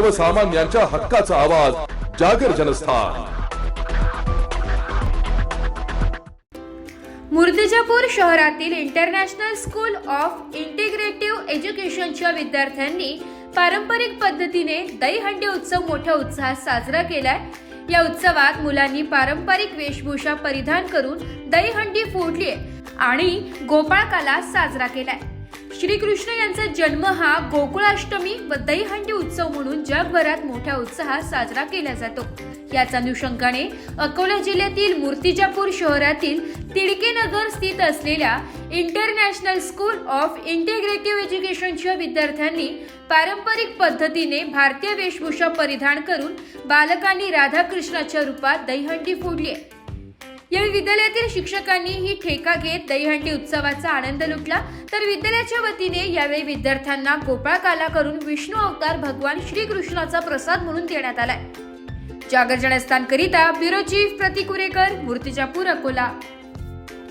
सर्वसामान्यांच्या हक्काचा आवाज जागर जनस्थान. मूर्तिजापूर शहरातील इंटरनॅशनल स्कूल ऑफ इंटिग्रेटिव्ह एज्युकेशनच्या विद्यार्थ्यांनी पारंपरिक पद्धतीने दहीहंडी उत्सव मोठ्या उत्साहात साजरा केलाय. या उत्सवात मुलांनी पारंपरिक वेशभूषा परिधान करून दहीहंडी फोडली आणि गोपाळकाला साजरा केलाय. श्रीकृष्ण यांचा जन्म हा गोकुळाष्टमी व दहीहंडी उत्सव म्हणून जगभरात मोठ्या उत्साहात साजरा केला जातो. याच अनुषंगाने अकोला जिल्ह्यातील मूर्तिजापूर शहरातील तिडकेनगर स्थित असलेल्या इंटरनॅशनल स्कूल ऑफ इंटिग्रेटिव्ह एज्युकेशनच्या विद्यार्थ्यांनी पारंपरिक पद्धतीने भारतीय वेशभूषा परिधान करून बालकांनी राधाकृष्णाच्या रूपात दहीहंडी फोडली आहे. यावेळी विद्यालयातील शिक्षकांनी ही ठेका घेत दहीहंडी उत्सवाचा आनंद लुटला. तर विद्यालयाच्या वतीने यावेळी विद्यार्थ्यांना गोपाळ काला करून विष्णू अवतार भगवान श्रीकृष्णाचा प्रसाद म्हणून देण्यात आलाय. Jagar Janasthan bureau chief Pratikurekar Murtijapur Akola.